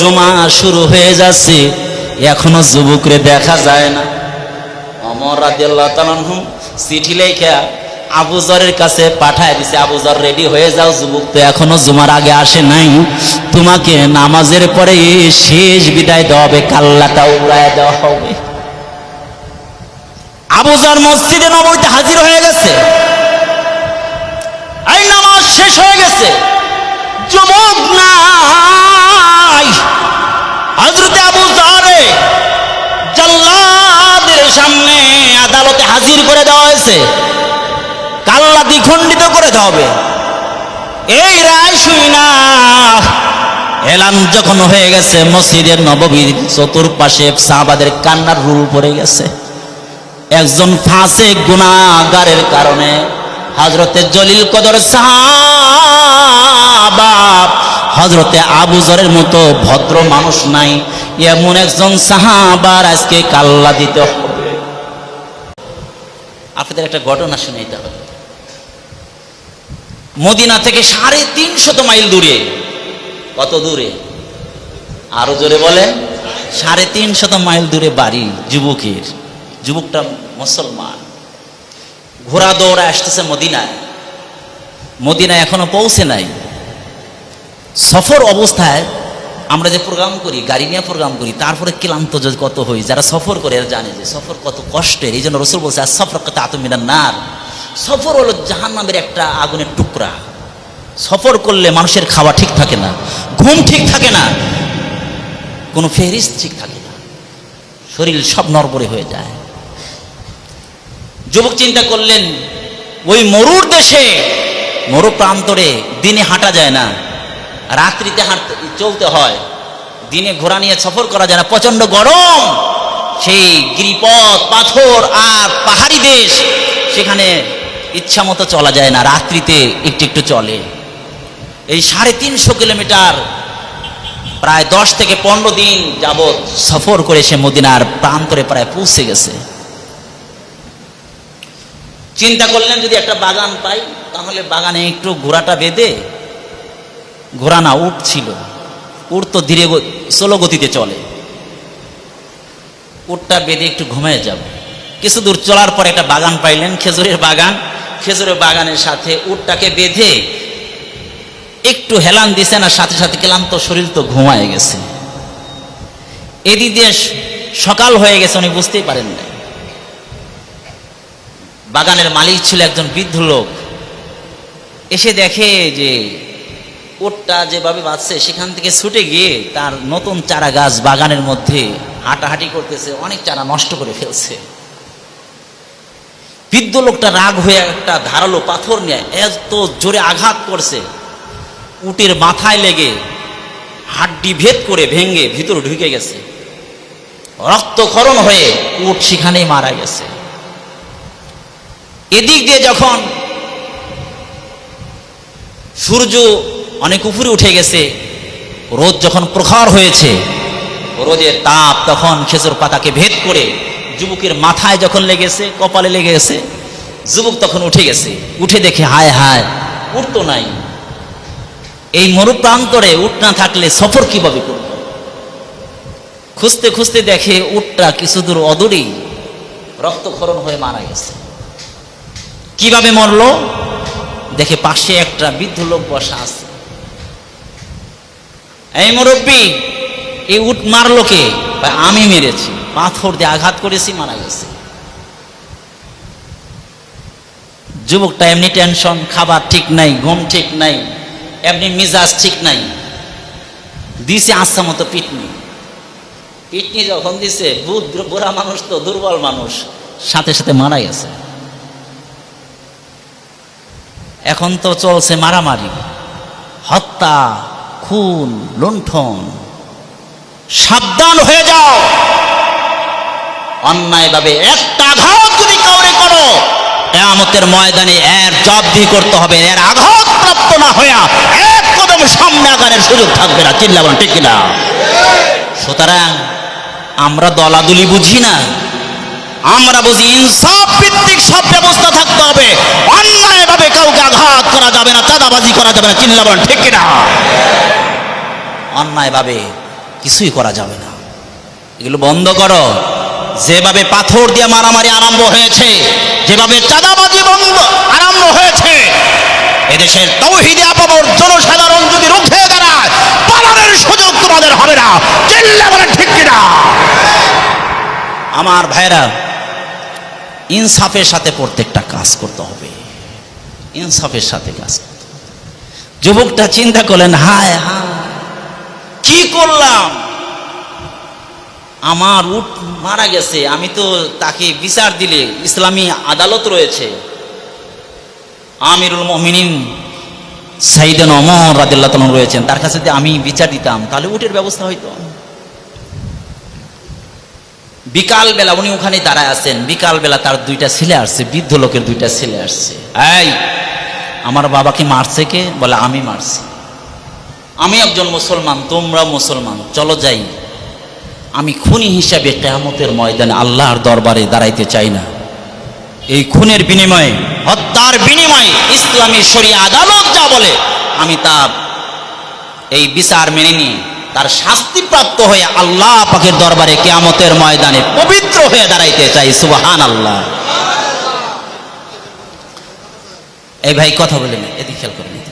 জমা শুরু হয়ে যাচ্ছে, এখনও যুবকরে দেখা যায় না। অমর রাদিয়াল্লাহ চিঠি লেখা আবুজরের কাছে পাঠায় দিছে আবুজর রেডি হয়ে যাও যুবক, তো এখনও জুমার আগে আসে নাই। তোমাকে নামাজের পরে শেষ বিদায় দেওয়া হবে, কাল্লাটা উড়ায় দেওয়া হবে। আবুজর মসজিদে নবীতে হাজির হয়ে গেছে। এই নামাজ শেষ হয়ে গেছে। যুবক সামনে আদালতে হাজির করে দেওয়া হয়েছে। কাল্লা দ্বিখণ্ডিত করে দেওয়া হবে। এই রায় শুই না। এলান যখন হয়ে গেছে, মসজিদের নববীর চতুর্পাশে সাহাবাদের কান্নার রুল পড়ে গেছে। একজন ফাঁসে গুণাগারের কারণে হজরতে জলিল কদর সাহাবা হজরতে আবুজরের মতো ভদ্র মানুষ নাই, এমন একজন সাহাবার আজকে কাল্লা দিতে হবে। আপনাদের একটা ঘটনা শুনাইতে হবে। মদিনা থেকে সাড়ে তিনশত মাইল দূরে, কত দূরে? আরও জোরে বলেন। সাড়ে তিনশত মাইল দূরে বাড়ি যুবকের। যুবকটা মুসলমান। ঘোড়া দৌড়া আসতেছে মদিনায়। মদিনায় এখনও পৌঁছে নাই। সফর অবস্থায় আমরা যে প্রোগ্রাম করি, গাড়ি নিয়ে প্রোগ্রাম করি, তারপরে ক্লান্ত কত হই, যারা সফর করে এরা জানে যে সফর কত কষ্টের। এই জন্য রসুল বলছে আর সফর কত আতমিনার নার। সফর হলো জাহান্নামের একটা আগুনের টুকরা। সফর করলে মানুষের খাওয়া ঠিক থাকে না, ঘুম ঠিক থাকে না, কোনো ফেরিস ঠিক থাকে না। শরীর সব নরবরে হয়ে যায়। যুবক চিন্তা করলেন, ওই মরুর দেশে মরু প্রান্তরে দিনে হাঁটা যায় না। রাত্রিতে হাঁটতে চলতে হয়। দিনে ঘোড়া নিয়ে সফর করা যায় না। প্রচণ্ড গরম। সেই গিরিপথ, পাথর আর পাহাড়ি দেশ, সেখানে ইচ্ছা মতো চলা যায় না। রাত্রিতে একটু একটু চলে। এই সাড়ে তিনশো কিলোমিটার প্রায় দশ থেকে পনেরো দিন যাবৎ সফর করে সে মদিনার প্রান্তরে প্রায় পৌঁছে গেছে। চিন্তা করলেন, যদি একটা বাগান পাই, তাহলে বাগানে একটু ঘোড়াটা বেঁধে ঘোড়া না উঠ ছিল। উঠ তো ধীরে সোলো গতিতে চলে। উটটা বেঁধে একটু ঘুমিয়ে যাব। কিছু দূর চলার পর একটা বাগান পাইলেন, খেজুরের বাগান। খেজুরের বাগানের সাথে উটটাকে বেঁধে একটু হেলান দিছে না সাথে সাথে ক্লান্ত শরীর তো ঘুমায় গেছে। এদিক দিয়ে সকাল হয়ে গেছে, উনি বুঝতেই পারেন না বাগানের মালিক ছিল একজন বৃদ্ধ লোক। এসে দেখে যে ওটটা যেভাবে বাঁচছে সেখান থেকে ছুটে গিয়ে তার নতুন চারা গাছ বাগানের মধ্যে হাঁটাহাঁটি করতেছে, অনেক চারা নষ্ট করে ফেলছে। বৃদ্ধ লোকটা রাগ হয়ে একটা ধারালো পাথর নিয়ে এত জোরে আঘাত করছে, উটের মাথায় লেগে হাড্ডি ভেদ করে ভেঙে ভিতরে ঢুকে গেছে। রক্তক্ষরণ হয়ে উট সেখানেই মারা গেছে। এদিক দিয়ে যখন সূর্য অনেক উপরে উঠে গেছে। রোদ যখন প্রখর হয়েছে, রোদের তাপ তখন খেজুর পাতাকে ভেদ করে যুবকের মাথায় যখন লেগেছে, কপালে লেগে গেছে যুবক তখন উঠে গেছে। উঠে দেখে, হায় হায় উঠতো নাই। এই মরুপ্রান্তরে উঠ না থাকলে সফর কীভাবে করব? খুঁজতে খুঁজতে দেখে উটটা কিছু দূর অদূরেই রক্তক্ষরণ হয়ে মারা গেছে। কীভাবে মরলো? দেখে পাশে একটা বৃদ্ধ লোক বসা আছে। এই মুরব্বী, এই উট মারলো কে? আমি মেরেছি। পাথর দিয়ে আঘাত করেছি, মারা গেছে। যুবকটা এমনি টেনশন, খাবার ঠিক নাই, ঘুম ঠিক নাই, এমনি মিজাজ ঠিক নাই। দিছে আস্থা মতো পিটনি। পিটনি যখন দিছে বুধ বুড়া মানুষ তো, দুর্বল মানুষ। সাথে সাথে মারা গেছে। এখন তো চলছে মারামারি। হত্যা। খুন, লুণ্ঠন। সাবধান হয়ে যাও। অন্যায়ভাবে একটা আঘাত যদি কাউরে করো, কেয়ামতের ময়দানে এর জব্দি করতে হবে, এর আঘাত প্রাপ্ত না হইয়া এক কদম সামনে আগানের সুযোগ থাকবে না। চিল্লা বলেন, ঠিক কিনা? সুতরাং আমরা দলাদলি বুঝি না। আমরা বুঝি ইনসাফ ভিত্তিক সব ব্যবস্থা থাকতে হবে। অন্যায়ভাবে কাউকে আঘাত করা যাবে না, চাঁদাবাজি করা যাবে না। চিল্লা বলেন, ঠিক কিনা? অন্যায়ভাবে কিছুই করা যাবে না। এগুলো বন্ধ করো। যেভাবে পাথর দিয়ে মারামারি আরম্ভ হয়েছে, যেভাবে চাঁদাবাজি বন্ধ আরম্ভ হয়েছে, এদেশের তৌহিদে আপামর জনসাধারণ যদি রুখে দাঁড়ায়, পালানোর সুযোগ তোমাদের হবে না। চিল্লা বলে ঠিক কিনা? আমার ভাইরা ইনসাফের সাথে প্রত্যেকটা কাজ করতে হবে। ইনসাফের সাথে কাজ করতে যুবকটা চিন্তা করলেন, হায় হায় কি করলাম? আমার উট মারা গেছে, আমি তো তাকে বিচার দিলে, ইসলামী আদালত রয়েছে। আমিরুল মমিনিন সাইদেন অমর রাদিল্লাহ তালন রয়েছেন, তার কাছে আমি বিচার দিতাম, তাহলে উটের ব্যবস্থা হইতো। বিকাল বেলা উনি ওখানে দাঁড়ায় আছেন বিকাল বেলা তার দুইটা ছেলে আসছে, বৃদ্ধ লোকের দুইটা ছেলে আসছে। এই, আমার বাবাকে মারছে কে? বলে, আমি মারছি। আমি একজন মুসলমান, তোমরা মুসলমান, চলো যাই। আমি খুনি হিসাবে কেয়ামতের ময়দানে আল্লাহর দরবারে দাঁড়াইতে চাই না। এই খুনের বিনিময়ে, হত্যার বিনিময়ে ইসলামী শরীয় আদালত যা বলে, আমি তা, এই বিচার মেনে নিয়ে তার শাস্তিপ্রাপ্ত হয়ে আল্লাহ পাকের দরবারে কেয়ামতের ময়দানে পবিত্র হয়ে দাঁড়াইতে চাই সুবাহান আল্লাহ এই ভাই, কথা বলেন এদিকে খেয়াল করেন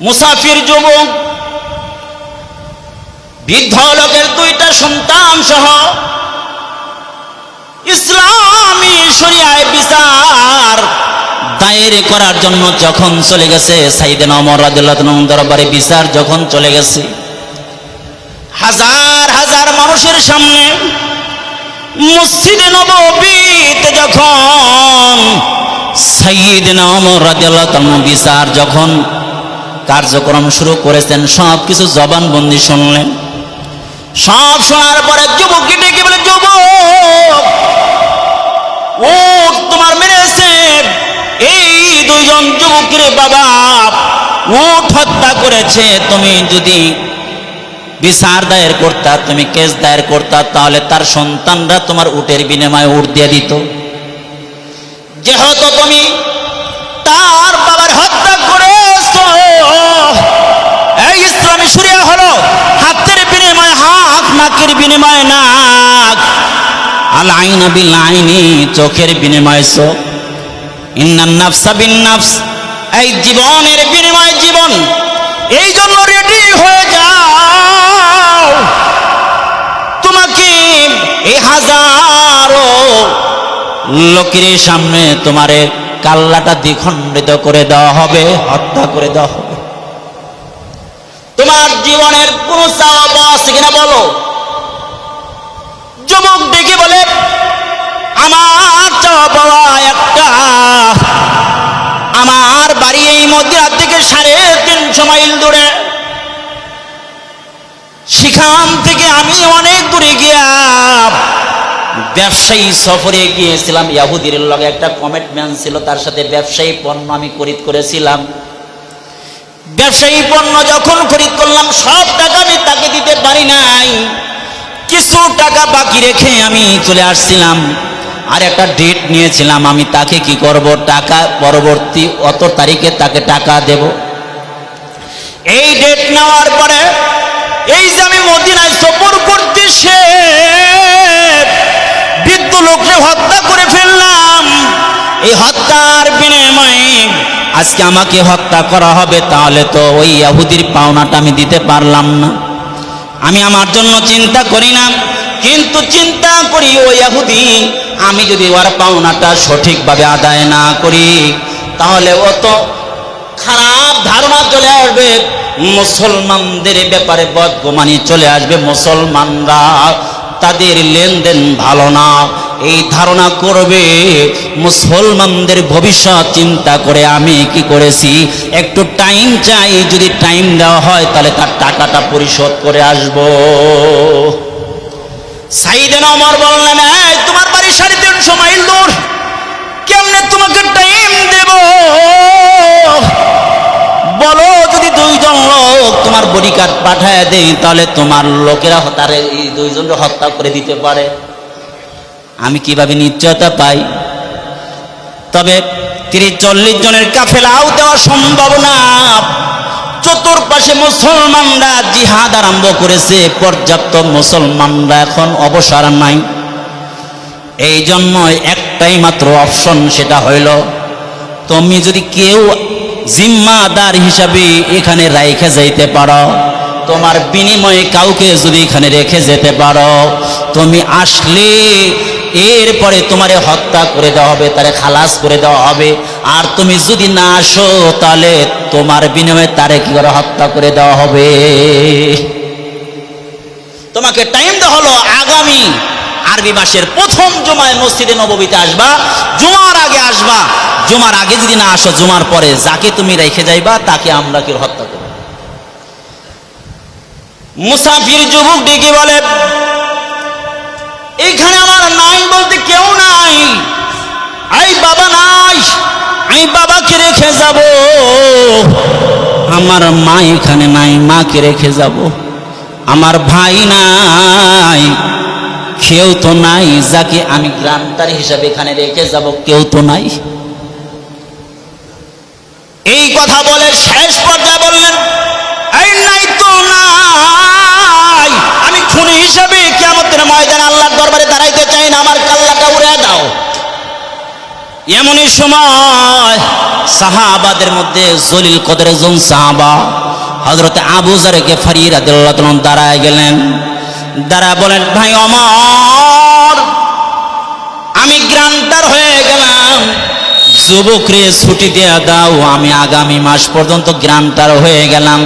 মুসাফির যুবক, বৃদ্ধ লোকের দুইটা সন্তান সহ ইসলামী শরিয়ায় বিচার দায়ের করার জন্য যখন চলে গেছে সাইদেন অমর রাদিল্লাহ দরবারে বিচার যখন চলে গেছে, হাজার হাজার মানুষের সামনে মসজিদে নববীতে যখন সাইদিন অমর রাদিল্লাহ বিচার যখন কার্যক্রম শুরু করেছেন সব কিছু জবানবন্দি শুনলেন। সব শোনার পরে যুবককে ডেকে বলে, যুবক ও তোমার মেরেছে। এই যুবকের বাবা উঠ হত্যা করেছে। তুমি যদি বিচার দায়ের করতা, তুমি কেস দায়ের করতা, তাহলে তার সন্তানরা তোমার উটের বিনিময়ে উঠ দিয়ে দিত। যেহেতু তুমি তার বাবার হত্যা করেছ এই ইসলামী সুরিয়া হলো। হাতের বিনিময়ে হাত, নাকের বিনিময়ে নাক। আল আইনা বিল আইনি, চোখের বিনিময়ে চোখ। ইন্নান বিন নাফস, এই জীবনের বিনিময়ে জীবন। এই জন্য রেডি হয়ে যাও। তোমাকে এই হাজারো লোকের সামনে তোমার কাল্লাটা দ্বিখণ্ডিত করে দেওয়া হবে, হত্যা করে দেওয়া হবে। তোমার জীবনের কোন চাওয়া আছে কিনা বলো? যুবক ডেকে বলে, আমার চাওয়া পাওয়া একটা। আমার বাড়ি এই মদিনা থেকে সাড়ে তিনশো মাইল দূরে। সেখান থেকে আমি অনেক দূরে গিয়া ব্যবসায়ী সফরে গিয়েছিলাম। ইয়াহুদির লগে একটা কমিটমেন্ট ছিল, তার সাথে ব্যবসায়ী পণ্য আমি খরিদ করেছিলাম। ব্যবসায়ী পণ্য যখন খরিদ করলাম, সব টাকা আমি তাকে দিতে পারি নাই। কিছু টাকা বাকি রেখে আমি চলে আসছিলাম। আর একটা ডেট নিয়েছিলাম, আমি তাকে কি করব, টাকা পরবর্তী অত তারিখে তাকে টাকা দেব। এই ডেট নেওয়ার পরে, এই যে আমি মদিনায় সফর করতে সে বৃদ্ধ লোককে হত্যা করে ফেললাম। এই হত্যার বিনিময়ে আজকে আমাকে হত্যা করা হবে, তাহলে তো ওই ইয়াহুদির পাওনাটা আমি দিতে পারলাম না। আমি আমার জন্য চিন্তা করি না, কিন্তু চিন্তা করি ওই ইয়াহুদি, আমি যদি ওর পাওনাটা সঠিকভাবে আদায় না করি, তাহলে ও তো খারাপ ধারণা চলে আসবে। মুসলমানদের ব্যাপারে বদগমানি চলে আসবে মুসলমানরা। তাদের লেনদেন ভালো না এই ধারণা করবে, মুসলমানদের ভবিষ্যৎ চিন্তা করে আমি কি করেছি? একটু টাইম চাই, যদি টাইম দেওয়া হয়, তাহলে তার টাকাটা পরিশোধ করে আসব। সাইদেন অমর বললেন তোমার বাড়ি সাড়ে তিনশো মাইল দূর, কেমনে তোমাকে টাইম দেব? বলো, যদি দুইজন লোক তোমার বডি কার্ড পাঠায় দেই তাহলে তোমার লোকেরা তারে এই দুইজনকে হত্যা করে দিতে পারে। আমি কীভাবে নিশ্চয়তা পাই? তবে তিরিশ চল্লিশ জনের কাফেলাও দেওয়া সম্ভব না। চতুর্পাশে মুসলমানরা জিহাদ আরম্ভ করেছে, পর্যাপ্ত মুসলমানরা এখন অবসর নাই। এই জন্য একটাই মাত্র অপশন, সেটা হইল, তুমি যদি কেউ জিম্মাদার হিসাবে এখানে রাইখে যাইতে পারো, তোমার বিনিময়ে কাউকে যদি এখানে রেখে যেতে পারো, তুমি আসলে এরপরে তোমারে হত্যা করে দেওয়া হবে, তারে খালাস করে দেওয়া হবে। আর তুমি যদি না আসো, তাহলে তোমার বিনিময়ে তারে কি করে হত্যা করে দেওয়া হবে? তোমাকে টাইম দেওয়া হলো আগামী আরবি মাসের প্রথম জুমায় মসজিদে নববীতে আসবা, জুমার আগে আসবা। জুমার আগে যদি না আসো, জুমার পরে যাকে তুমি রেখে যাইবা, তাকে আমরা কি হত্যা করব? মুসাফির যুবক ডেকে বলে এখানে আমার নাই বলতে কেউ নাই। আই বাবা নাই, আমি বাবাকে রেখে যাব। আমার মা এখানে নাই, মাকে রেখে যাব। আমার ভাই নাই, কেউ তো নাই, যাকে আমি গ্রান্তার হিসাবে এখানে রেখে যাব, কেউ তো নাই। এই কথা বলে শেষ পর্যায়ে বললেন, এই নাই তো নাই। আমি হিসাবে কিয়ামতের ময়দানে আল্লাহর দরবারে দাঁড়াইতে চাই না, আমার কাল্লাটা উড়ে দাও। এমনই সময় সাহাবাদের মধ্যে জলিল কদর একজন সাহাবা হজরতে আবু জারেকে ফারি রাদিয়াল্লাহু তাআলা দাঁড়ায় গেলেন। দাঁড়া বলেন, ভাই অমর, আমি গ্রান্টার হয়ে গেলাম যুবকরে ছুটি দেয়া দাও, আমি আগামী মাস পর্যন্ত গ্রান্টার হয়ে গেলাম।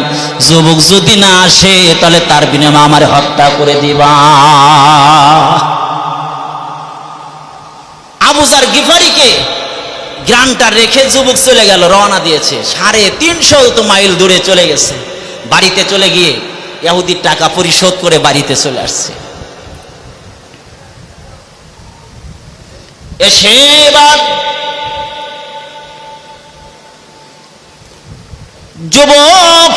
যুবক যদি না আসে, তাহলে তার বিনিময়ে আমার হত্যা করে দিবা। আবুজার গিফারিকে গ্রামটা রেখে যুবক চলে গেল, রওনা দিয়েছে। সাড়ে তিনশো তো মাইল দূরে চলে গেছে। বাড়িতে চলে গিয়ে ইহুদির টাকা পরিশোধ করে বাড়িতে চলে আসছে। এসে এবার যুবক,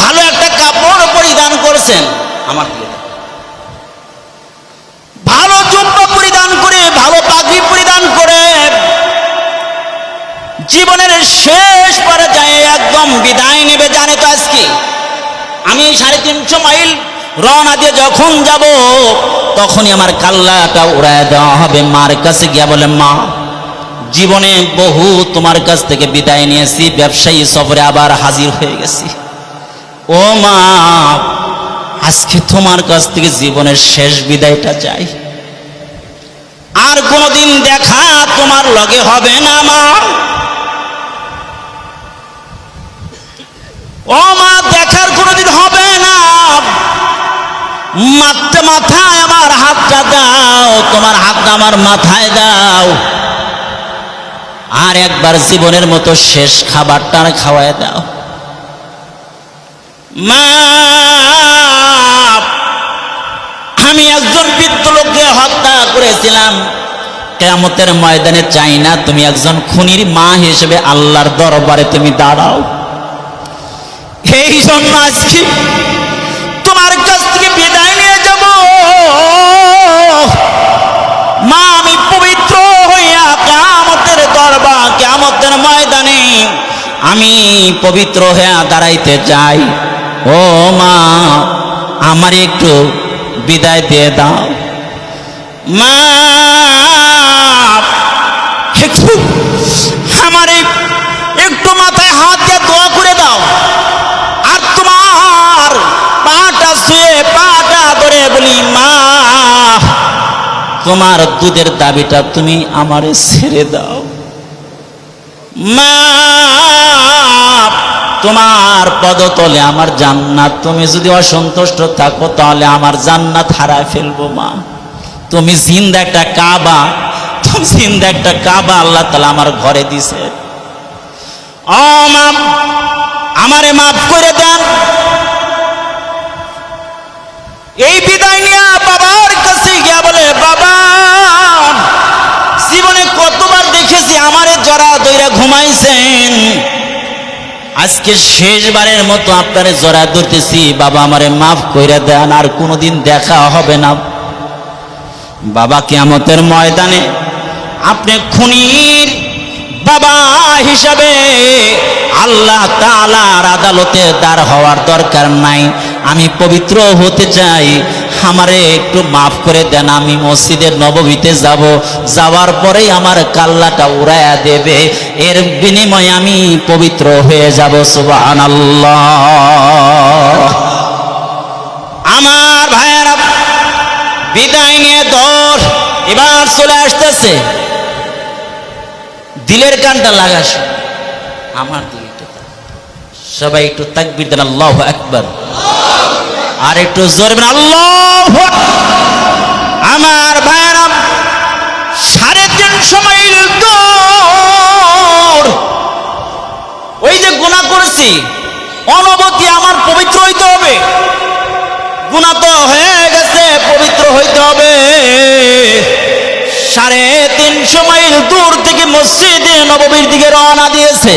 ভালো একটা কাপড় পরিধান করছেন। আমার ভালো জুব্বা পরিধান করে, ভালো পাগড়ি পরিধান করে, জীবনের শেষ পর্যায়ে একদম বিদায় নেবে, জানে তো আজকে। আমি সাড়ে তিনশো মাইল রওনা দিয়ে যখন যাব, তখনই আমার কাল্লাটা উড়ায় দেওয়া হবে। মার কাছে গিয়া বলে, মা জীবনে বহু তোমার কাছ থেকে বিদায় নিয়েছি, ব্যবসায়ী সফরে আবার হাজির হয়ে গেছি। ও মা, আজকে তোমার কাছ থেকে জীবনের শেষ বিদায়টা চাই। আর কোনোদিন দেখা তোমার লগে হবে না, মা। ও মা, দেখার কোনোদিন হবে না। মাথায় আমার হাতটা দাও, তোমার হাতটা আমার মাথায় দাও। আর একবার জীবনের মতো শেষ খাবারটা খাওয়ায় দাও। মা, আমি একজন বৃদ্ধ লোককে হত্যা করেছিলাম। কেমতের ময়দানে চাই না তুমি একজন খুনির মা হিসেবে আল্লাহর দরবারে তুমি দাঁড়াও। এই জন্য আজকে তোমার কাছ থেকে বিদায় নিয়ে যাব মা আমি পবিত্র হইয়া কেমতের দরবার ময়দানে আমি পবিত্র হইয়া দাঁড়াইতে চাই। ও মা, আমার একটু বিদায় দিয়ে দাও। মা আমার একটু মাথায় হাত দিয়ে দোয়া করে দাও। আর তোমার পাটা শুয়ে পাটা ধরে বলি, মা, তোমার দুধের দাবিটা তুমি আমারে ছেড়ে দাও। মা তোমার পদতলে আমার জান্নাত। তুমি যদি অসন্তুষ্ট থাকো, তাহলে আমার জান্নাত হারায় ফেলব, মা। তুমি জিন্দা একটা কাবা, তুমি জিন্দা একটা কাবা আল্লাহ তালা আমার ঘরে দিছে। মা আমারে মাফ করে দেন। এই বিদায় নিয়ে বাবার কাছে গিয়া বলে, বাবা দেখেছি, আমারে জরা দইরা ঘুমাইছেন। আজকে শেষবারের মতো আপনারে জরা ধরতেছি, বাবা আমারে মাফ কইরা দেন, আর কোনোদিন দেখা হবে না। বাবা কিয়ামতের ময়দানে আপনি খুনির বাবা হিসাবে আল্লাহ তাআলার আদালতে দাঁড় হওয়ার দরকার নাই। আমি পবিত্র হতে চাই আমারে একটু মাফ করে দেন, আমি মসজিদের নববীতে যাব। যাওয়ার পরেই আমার কাল্লাটা উড়াইয়া দেবে। এর বিনিময়ে আমি পবিত্র হয়ে যাব, সুবহানাল্লাহ। আমার ভাইয়েরা, বিদায় নিয়ে দর এবার চলে আসতেছে। দিলের কানটা লাগাস। আমার তাক। সবাই একটু তাকবির দেন, আল্লাহ একবার আর একটু জোরে আল্লাহ আমার ভাইয়েরা, সাড়ে তিনশো মাইল ওই যে গুণা করেছি অনবতি আমার পবিত্র হইতে হবে। গুণা তো হয়ে গেছে, পবিত্র হইতে হবে। সাড়ে তিনশো মাইল দূর থেকে মসজিদে নববীর দিকে রওনা দিয়েছে।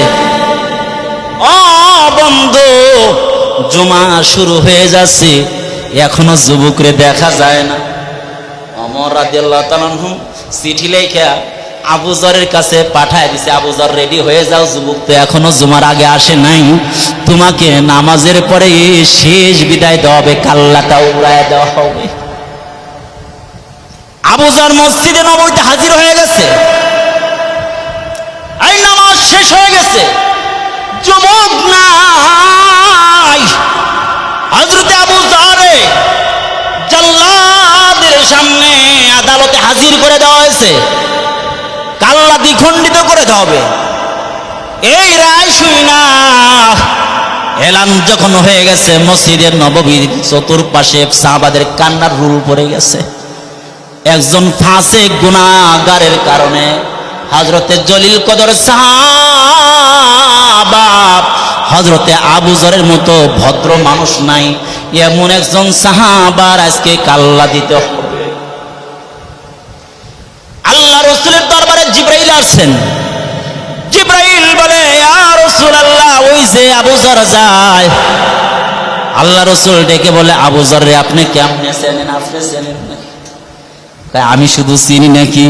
জুমা শুরু হয়ে যাচ্ছে। এখনও যুবকরে দেখা যায় না। অমর আনহু চিঠি লেখা আবুজরের কাছে পাঠায় দিছে আবুজর রেডি হয়ে যাও যুবক, তো এখনও জুমার আগে আসে নাই। তোমাকে নামাজের পরে শেষ বিদায় দেওয়া হবে, কাল্লাটা উড়ায় দেওয়া হবে। আবুজর মসজিদে নবীতে হাজির হয়ে গেছে। এই নামাজ শেষ হয়ে গেছে। যুবক নাই। হজরতে আবু জারে জাল্লাদের সামনে আদালতে হাজির করে দেওয়া হয়েছে। কাল্লা দ্বিখণ্ডিত করে দেওয়া হবে। এই রায় শুই না। এলান যখন হয়ে গেছে, মসজিদের নববীর চতুর্পাশে সাহাবাদের কান্নার রুল পড়ে গেছে। একজন ফাঁসে গুণাগারের কারণে হজরতে জলিল কদর সাহাবা হজরতে আবুজরের মতো ভদ্র মানুষ নাই, এমন একজন সাহাবার আজকে কাল্লা দিতে আল্লাহ রসুলের দরবারে জিব্রাইল আসছেন। জিব্রাইল বলে আল্লাহ ওই যে আবুজর যায়। আল্লাহ রসুল ডেকে বলে আবুজর রে, আপনি কেমনে আমি শুধু চিনি নাকি,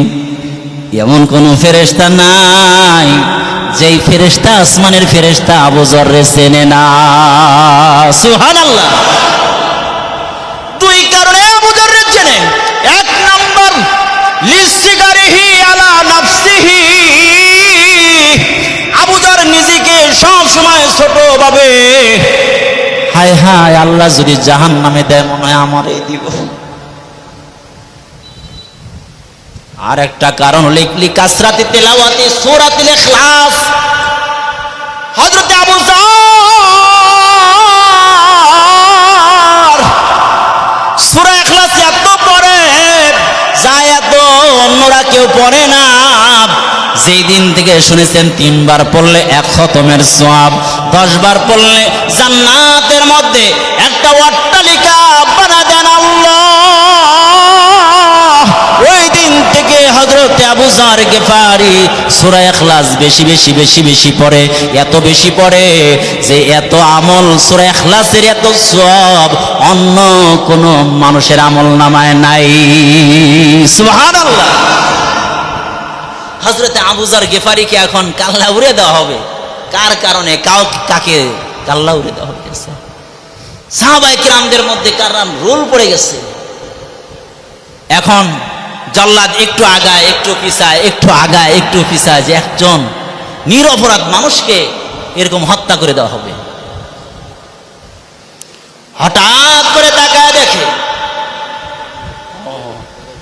এমন কোন ফেরেস্তা নাই। যেই ফেরেস্তা আসমানের ফেরেস্তা আবুজর রে চেনে না। সুহান আল্লাহ দুই কারণে আবুজর চেনে। এক নম্বর লিসিগারিহি আলা নাফসিহি। আবুজর নিজেকে সব সময় ছোট ভাবে, হায় হায়, আল্লাহ যদি জাহান নামে দেয়, মনে হয় আমারই দিব। আর একটা কারণ লিখলি কাসরাতি তেলাওয়াতি, সূরাতুল ইখলাস। হযরত আবু জার। সূরা ইখলাস এত পড়ে যা এত, অন্যরা কেউ পড়ে না। যেই দিন থেকে শুনেছেন, তিনবার পড়লে এক খতমের সোয়াব দশ বার পড়লে জান্নাতের মধ্যে একটা অট্টালিকা আবু জার গেফারি সূরা ইখলাস বেশি বেশি বেশি বেশি পড়ে, এত বেশি পড়ে যে এত আমল সূরা ইখলাসের এত সব অন্য কোন মানুষের আমল নামায় নাই। সুবহানাল্লাহ। হজরত আবুজার গেফারিকে এখন কাল্লা উড়ে দেওয়া হবে। কার কারণে? কাউ কাকে কাল্লা উড়ে দেওয়া গেছে? সাহাবাই কিরামদের মধ্যে কার রোল পড়ে গেছে। এখন জল্লাদ একটু আগায়, একটু পিছায়, একটু আগায়, একটু পিছায় যে একজন নিরপরাধ মানুষকে এরকম হত্যা করে দেওয়া হবে। হঠাৎ করে তাকায় দেখে।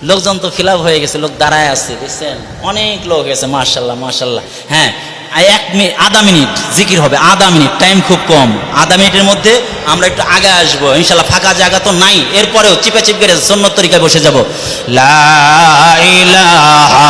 লোকজন তো ফিল হয়ে গেছে, লোক দাঁড়ায় আছে, দেখছেন? অনেক লোক গেছে মার্শাল্লাহ মার্শাল্লাহ হ্যাঁ এক মিনিট আধা মিনিট জিকির হবে, আধা মিনিট টাইম খুব কম। আধা মিনিটের মধ্যে আমরা একটু আগে আসব ইনশাল্লাহ ফাঁকা জায়গা তো নাই। এরপরেও চিপে চিপ করে সন্ন্যত তরিকায় বসে যাব। লা ইলাহা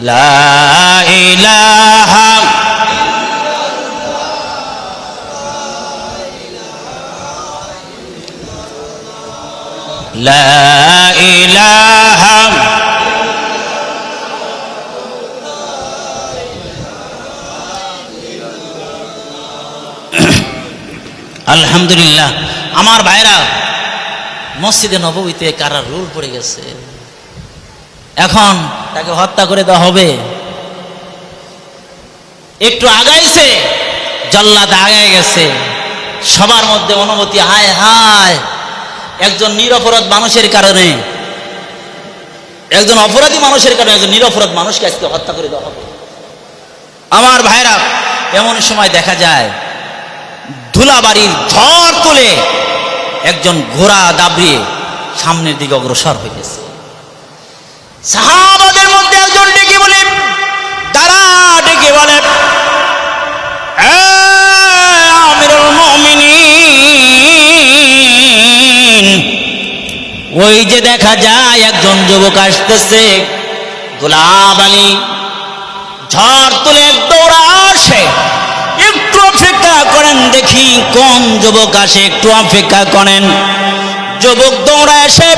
لا إله لا إله আলহামদুলিল্লাহ আমার ভাইরা মসজিদে নবমীতে কারা রুল পড়ে গেছে এখন তাকে হত্যা করে দেওয়া হবে। একটু আগাইছে জল্লাদ আগায় গেছে। সবার মধ্যে অনুমতি হায় হায়। একজন নিরপরাধ মানুষের কারণে, একজন অপরাধী মানুষের কারণে একজন নিরপরাধ মানুষকে আজকে হত্যা করে দেওয়া হবে। আমার ভাইরা, এমন সময় দেখা যায়, ধুলাবাড়ির ঝড় তুলে একজন ঘোড়া দাবড়িয়ে সামনের দিকে অগ্রসর হয়েছে সাহাবাদের মধ্যে একজন ডেকে বলে, দাঁড়া, ডেকে বলে "এ আমিরুল মুমিনিন, ওই যে দেখা যায় একজন যুবক আসতেছে গোলাপ আলী, ঝড় তুলে দৌড়া আসে, একটু অপেক্ষা করেন, দেখি কোন যুবক আসে, একটু অপেক্ষা করেন, যুবক দৌড়া এসে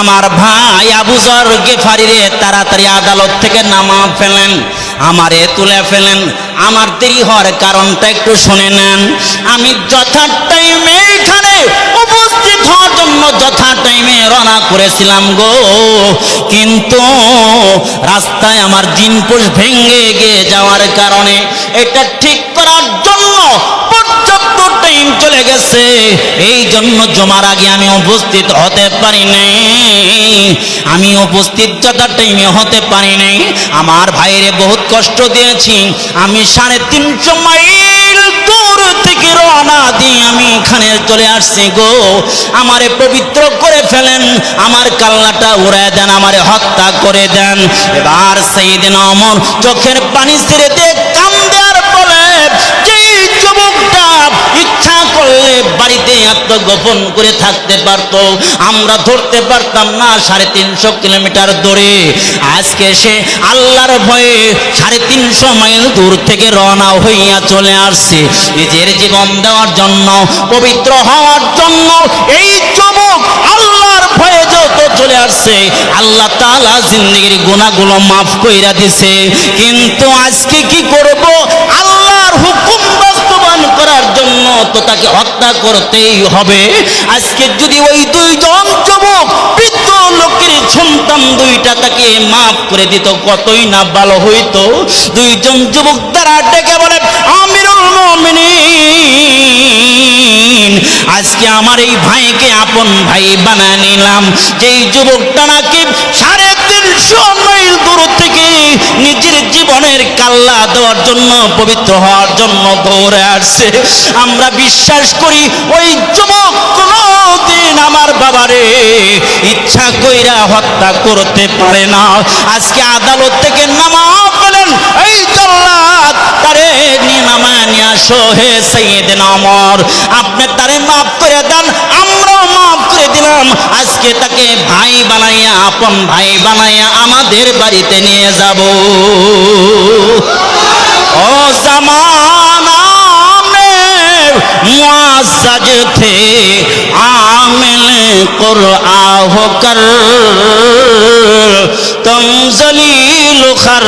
আমার? ভাই আবু তাড়াতাড়ি আদালত থেকে নামা ফেলেন, আমারে তুলে ফেলেন। আমার দেরি হওয়ার কারণটা একটু শুনে নেন। আমি যথা টাইমে এখানে উপস্থিত হওয়ার জন্য যথা টাইমে রওনা করেছিলাম গো। কিন্তু রাস্তায় আমার জিনপুষ ভেঙে গিয়ে যাওয়ার কারণে এটা ঠিক করার জন্য টাইম চলে গেছে। এই জন্য জমার আগে আমি উপস্থিত হতে পারি নাই। আমি উপস্থিত যথা টাইমে হতে পারি নাই। আমার ভাইরে বহুত কষ্ট দিয়েছি। আমি সাড়ে তিনশো মাইল দূর থেকে রওনা দিয়ে আমি এখানে চলে আসছি গো। আমারে পবিত্র করে ফেলেন। আমার কাল্লাটা উড়ায় দেন, আমারে হত্যা করে দেন। এবার সেই দিন অমর চোখের পানি ছেড়ে দিয়ে বাড়িতে আত্মগোপন করে থাকতে পারতো। আমরা ধরতে পারতাম না সাড়ে তিনশো কিলোমিটার দূরে। আজকে সে আল্লাহর ভয়ে সাড়ে তিনশো মাইল দূর থেকে রওনা হইয়া চলে আসছে। নিজের জীবন দেওয়ার জন্য, পবিত্র হওয়ার জন্য এই যুবক আল্লাহর ভয়ে যত চলে আসছে, আল্লাহ তাআলা জিন্দগির গুণাগুলো মাফ কইরা দিছে। কিন্তু আজকে কি করব? আল্লাহর হুকুম বাস্তবায়ন করার জন্য তো তাকে হত্যা করতেই হবে। আজকে যদি ওই দুইজন যুবক, বৃদ্ধ লোকের সন্তান দুইটা তাকে মাফ করে দিত, কতই না ভালো হইতো। দুইজন যুবক দ্বারা ডেকে বলে, আমিরুল মুমিনিন, আজকে আমার এই ভাইকে আপন ভাই বানায় নিলাম। যেই যুবকটা নাকি সাড়ে তিনশো মাইল দূর থেকে জীবনের কাল্লা দেওয়ার জন্য, পবিত্র হওয়ার জন্য দৌড়ে আসছে। আমরা বিশ্বাস করি ওই যুবক কোনদিন আমার বাবারে ইচ্ছা কইরা হত্যা করতে পারে না। আজকে আদালত থেকে নামা পেলেন এই জল্লাদ তারে নিয়ে নামায় নিয়ে আসো হে আপনি তারে মাফ করে দেন করে দিলাম আজকে তাকে ভাই বানাইয়া আপন ভাই বানাইয়া আমাদের বাড়িতে নিয়ে যাব ও জামানা में मुआसज थे आमिल कुरआ होकर तुम जलील खर